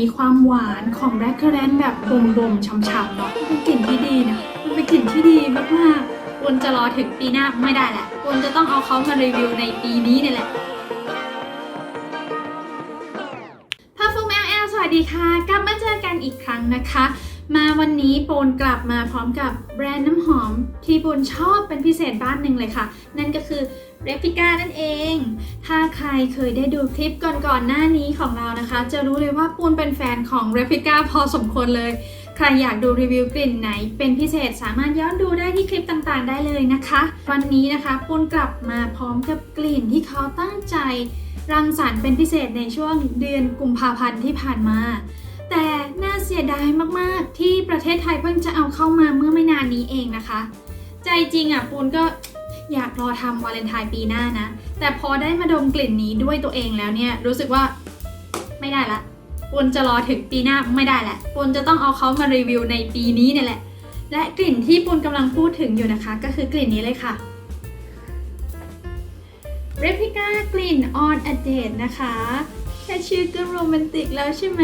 มีความหวานของแบล็คเคอร์แรนแบบบ่มๆช่ำๆเนาะเป็นกลิ่นที่ดีนะมันเป็นกลิ่นที่ดีมากๆควรจะรอถึงปีหน้าไม่ได้แหละควรจะต้องเอาเขามารีวิวในปีนี้นี่แหละพาฟูแมวแอลสวัสดีค่ะ กลับมาเจอกันอีกครั้งนะคะ มาวันนี้โปนกลับมาพร้อมกับแบรนด์น้ำหอมที่โปนชอบเป็นพิเศษบ้านหนึ่งเลยค่ะ นั่นก็คือเรปิก้านั่นเอง ถ้าใครเคยได้ดูคลิปก่อนๆหน้านี้ของเรานะคะ จะรู้เลยว่าปูนเป็นแฟนของเรปิก้าพอสมควรเลย ใครอยากดูรีวิวกลิ่นไหน เป็นพิเศษสามารถย้อนดูได้ที่คลิปต่างๆ ได้เลยนะคะ วันนี้นะคะปูนกลับมาพร้อมกับกลิ่นที่เขาตั้งใจ รังสรรค์เป็นพิเศษในช่วงเดือนกุมภาพันธ์ที่ผ่านมา แต่น่าเสียดายมากๆ ที่ประเทศไทยเพิ่งจะเอาเข้ามาเมื่อไม่นานนี้เองนะคะ ใจจริงอะปูนก็อยากรอทำวาเลนไทน์ปีหน้านะ แต่พอได้มาดมกลิ่นนี้ด้วยตัวเองแล้วเนี่ยรู้สึกว่าไม่ได้ละปูนจะรอถึงปีหน้าไม่ได้แหละปูนจะต้องเอาเขามารีวิวในปีนี้เนี่ยแหละ และกลิ่นที่ปูนกำลังพูดถึงอยู่นะคะ ก็คือกลิ่นนี้เลยค่ะ r e p l i c a กลิ่น on a date นะคะ ค่ชื่อก็โรแมนติกแล้วใช่ไหม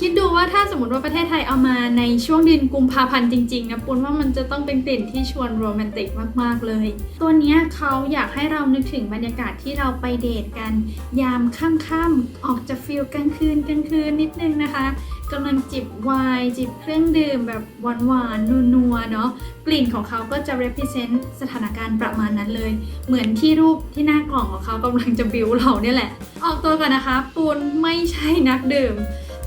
คิดดูว่าถ้าสมมติว่าประเทศไทยเอามาในช่วงเดือนกุมภาพันธ์จริงๆนะปุนว่ามันจะต้องเป็นกลิ่นที่ชวนโรแมนติกมากๆเลย ตัวนี้เขาอยากให้เรานึกถึงบรรยากาศที่เราไปเดทกัน ยามค่ำๆออกจะฟิลกลางคืนกลางคืนนิดนึงนะคะ กำลังจิบไวน์จิบเครื่องดื่มแบบหวานๆนัวๆเนาะกลิ่นของเขาก็จะ represent สถานการณ์ประมาณนั้นเลย เหมือนที่รูปที่หน้ากล่องของเขากำลังจะบิวเราเนี่ยแหละ ออกตัวก่อนนะคะ ปูนไม่ใช่นักดื่ม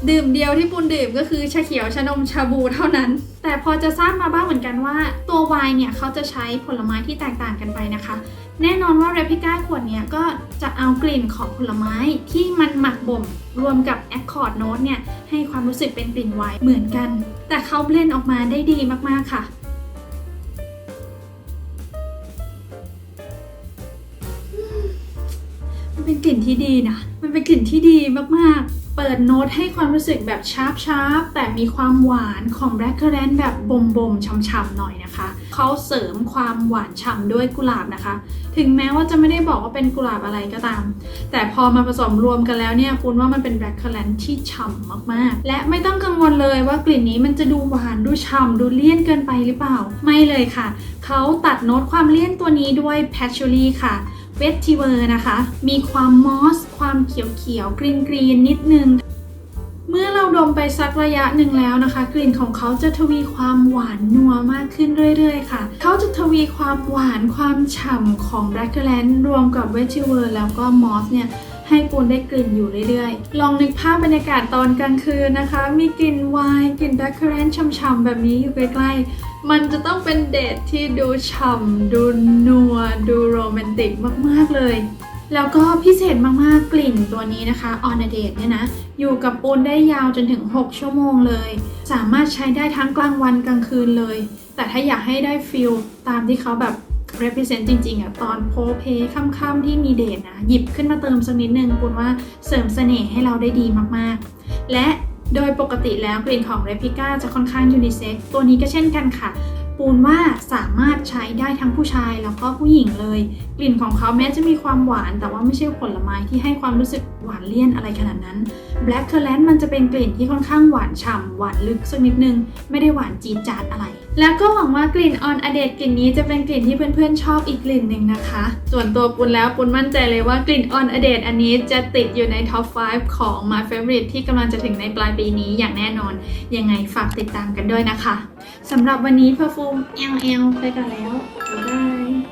ดื่มเดียวที่ปูนดื่มก็คือชาเขียวชานมชาบูเท่านั้น แต่พอจะทราบมาบ้างเหมือนกันว่า ตัวไวน์เนี่ยเขาจะใช้ผลไม้ที่แตกต่างกันไปนะคะ แน่นอนว่าเรพิก้าขวดเนี้ยก็จะเอากลิ่นของผลไม้ที่มันหมักบ่มรวมกับแอคคอร์ดโน้ตเนี่ยให้ความรู้สึกเป็นกลิ่นไวน์เหมือนกัน แต่เขาเบลนออกมาได้ดีมากๆค่ะมันเป็นกลิ่นที่ดีนะ มันเป็นกลิ่นที่ดีมากๆ เปิดโน้ตให้ความรู้สึกแบบชาร์ปชาร์ปแต่มีความหวานของแบล็คเคอร์แรนแบบบ่มๆช่ำๆหน่อยนะคะ เขาเสริมความหวานฉ่ำด้วยกุหลาบนะคะ ถึงแม้ว่าจะไม่ได้บอกว่าเป็นกุหลาบอะไรก็ตาม แต่พอมาผสมรวมกันแล้วเนี่ยคุณว่ามันเป็นแบล็คเคอร์แรนที่ฉ่ำมากๆ และไม่ต้องกังวลเลยว่ากลิ่นนี้มันจะดูหวานดูฉ่ำดูเลี่ยนเกินไปหรือเปล่า ไม่เลยค่ะ เขาตัดโน้ตความเลี่ยนตัวนี้ด้วยแพชชูรี่ค่ะ เวททิเวอร์นะคะ มีความมอส ความเขียวๆ กรีนกรีนนิดนึง เมื่อเราดมไปสักระยะหนึ่งแล้วนะคะ กลิ่นของเขาจะทวีความหวานนัวมากขึ้นเรื่อยๆ ค่ะ เขาจะทวีความหวานความฉ่ำของแบล็คแลนด์รวมกับเวทิเวอร์แล้วก็มอสเนี่ยให้ปูนได้กลิ่นอยู่เรื่อยๆ ลองนึกภาพบรรยากาศตอนกลางคืนนะคะ มีกลิ่นไวน์กลิ่นแบล็คแลนด์ช่ำๆแบบนี้อยู่ใกล้ๆ มันจะต้องเป็นเดทที่ดูฉ่ำดูนัว ดูโรแมนติกมากๆเลย แล้วก็พิเศษมากๆกลิ่นตัวนี้นะคะ on a date เนี่ยนะ อยู่กับปูนได้ยาวจนถึง 6 ชั่วโมงเลย สามารถใช้ได้ทั้งกลางวันกลางคืนเลย แต่ถ้าอยากให้ได้ฟิลตามที่เขาแบบ represent จริงๆอะตอนโพเพค่ำๆที่มีเดทนะ หยิบขึ้นมาเติมสักนิดนึงปูนว่าเสริมเสน่ห์ให้เราได้ดีมากๆ และ โดยปกติแล้วกลิ่นของเรปิก้าจะค่อนข้างยูนิเซ็กตัวนี้ก็เช่นกันค่ะ ปูนว่าสามารถใช้ได้ทั้งผู้ชายแล้วก็ผู้หญิงเลย กลิ่นของเขาแม้จะมีความหวาน แต่ว่าไม่ใช่ผลไม้ที่ให้ความรู้สึกหวานเลี่ยนอะไรขนาดนั้น Black c u r r a n t มันจะเป็นกลิ่นที่ค่อนข้างหวานฉ่ำหวานลึกสักนิดนึง ไม่ได้หวานจี๊ดจ๊าดอะไร แล้วก็หวังว่ากลิ่นออนอเดตกลิ่นนี้จะเป็นกลิ่นที่เพื่อนๆชอบอีกกลิ่นหนึ่งนะคะ ส่วนตัวปุนแล้วปุนมั่นใจเลยว่ากลิ่นออนอเดตอันนี้จะติดอยู่ในท็อป 5 ของ my favorite ที่กำลังจะถึงในปลายปีนี้อย่างแน่นอน ยังไงฝากติดตามกันด้วยนะคะสำหรับวันนี้พะฟูมเอลเอลไปก่อนแล้วบ๊ายบาย